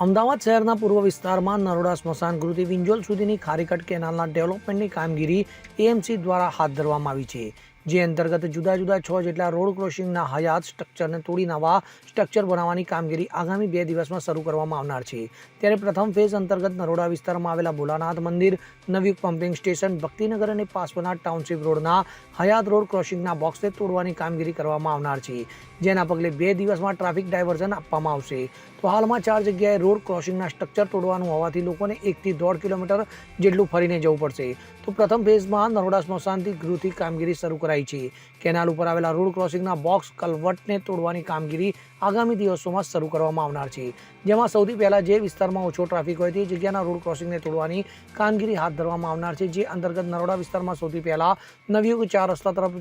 અમદાવાદ શહેરના પૂર્વ વિસ્તારમાં નરોડા સ્મશાન ગૃહથી વિંજોલ સુધીની ખારીકટ કેનાલના ડેવલપમેન્ટની કામગીરી એએમસી દ્વારા હાથ ધરવામાં આવી છે. જે અંતર્ગત જુદા જુદા છ જેટલા રોડ ક્રોસિંગના હયાત સ્ટ્રક્ચરને તોડી નવા સ્ટ્રક્ચર બનાવવાની કામગીરી આગામી બે દિવસમાં શરૂ કરવામાં આવનાર છે. ત્યારે પ્રથમ ફેઝ અંતર્ગત નરોડા વિસ્તારમાં આવેલા ભોલાનાથ મંદિર નવયુગ પમ્પિંગ સ્ટેશન ભક્તિનગર અને પાસપનાથ ટાઉનશીપ રોડના હયાત રોડ ક્રોસિંગના બોક્સને તોડવાની કામગીરી કરવામાં આવનાર છે. જેના પગલે બે દિવસમાં ટ્રાફિક ડાયવર્ઝન આપવામાં આવશે. તો હાલમાં ચાર જગ્યાએ રોડ ક્રોસિંગના સ્ટ્રક્ચર તોડવાનું હોવાથી લોકોને એકથી દોઢ કિલોમીટર જેટલું ફરીને જવું પડશે. તો પ્રથમ ફેઝમાં નરોડા સ્મશાનથી ગૃહથી કામગીરી શરૂ કરાઈ છે. કેનાલ ઉપર આવેલા રોડ ક્રોસિંગના બોક્સ કલવટને તોડવાની કામગીરી આગામી દિવસોમાં શરૂ કરવામાં આવનાર છે. જેમાં સૌથી પહેલાં જે વિસ્તારમાં ઓછો ટ્રાફિક હોય તે જગ્યાના રોડ ક્રોસિંગને તોડવાની કામગીરી હાથ ધરવામાં આવનાર છે. જે અંતર્ગત નરોડા વિસ્તારમાં સૌથી પહેલાં નવયુગ ચાર રસ્તા તરફ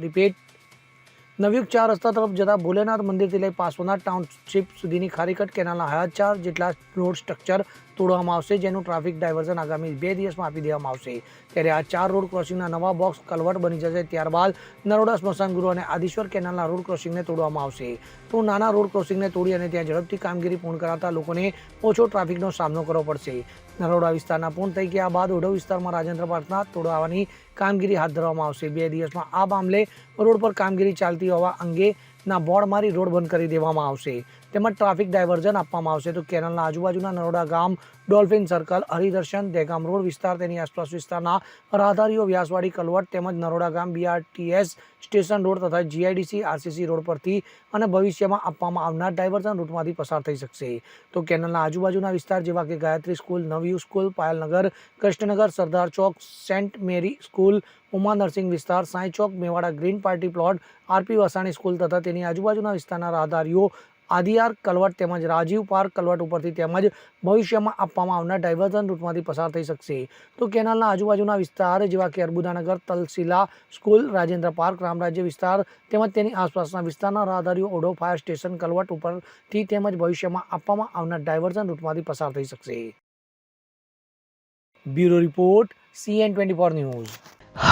રિપેટ નવયુગ ચાર રસ્તા તરફ જતા ભોલેનાથ મંદિરથી લઈ પાસોનાથ ટાઉનશીપ સુધીની ખારીકટ કેનાલના હયાત ચાર જેટલા રોડ સ્ટ્રક્ચર તોડવામાં આવશે, જેનું ટ્રાફિક ડાયવર્ઝન આગામી બે દિવસમાં આપી દેવામાં આવશે. ત્યારે આ ચાર રોડ ક્રોસિંગના નવા બોક્સ કલવટ બની જશે, ત્યારબાદ નરોડા સ્મશાન ગૃહ અને આદિશ્વર કેનાલના રોડ ક્રોસિંગને તોડવામાં આવશે. તો નાના રોડ ક્રોસિંગને તોડી અને ત્યાં ઝડપથી કામગીરી પૂર્ણ કરાતા લોકોને ઓછો ટ્રાફિકનો સામનો કરવો પડશે. નરોડા વિસ્તારના પૂર્ણ થઈ ગયા બાદ ઓઢવ વિસ્તારમાં રાજેન્દ્ર પાર્કના તોડવાની કામગીરી હાથ ધરવામાં આવશે. બે દિવસમાં આ મામલે રોડ પર કામગીરી ચાલતી હોવા અંગેના બોર્ડ મારી રોડ બંધ કરી દેવામાં આવશે. તેમજ ટ્રાફિક ડાયવર્ઝન આપવામાં આવશે. તો કેનાલના આજુબાજુના નરોડા ગામ, dolphin circle, Haridarshan, Degam road વિસ્તાર, તેની આસપાસ વિસ્તારના રાહદારીઓ વ્યાસવાડી કલવટ તેમજ નરોડા ગામ બીઆરટીએસ સ્ટેશન રોડ તથા જીઆઈડીસી આરસીસી રોડ પરથી અને ભવિષ્યમાં આપવામાં આવનાર ડાયવર્ઝન રૂટમાંથી પસાર થઈ શકશે. તો કેનાલના આજુબાજુના વિસ્તાર જેવા કે Gayatri school Navyug school Payalnagar Krishnanagar, Sardar chowk, saint Mary school Uma nursing વિસ્તાર, Sai chowk, Mewada green party plot, RP Vasani school તથા તેની આજુબાજુના વિસ્તારના રાહદારીઓ, આદિયાર કલવટ તેમજ રાજીવ પાર્ક કલવટ ઉપરથી તેમજ ભવિષ્યમાં આપવામાં આવનાર ડાયવર્ઝન રૂટમાંથી પસાર થઈ શકશે. તો કેનાલના આજુબાજુના વિસ્તાર જેવા કે અર્બુદાનગર, તલશીલા સ્કૂલ, રાજેન્દ્ર પાર્ક, રામરાજ્ય વિસ્તાર તેમજ તેની આસપાસના વિસ્તારના રાહદારીઓ ઓડો ફાયર સ્ટેશન, કલવટ ઉપરથી તેમજ ભવિષ્યમાં આપવામાં આવનાર ડાયવર્ઝન રૂટમાંથી પસાર થઈ શકશે. Bureau report, CN twenty four news.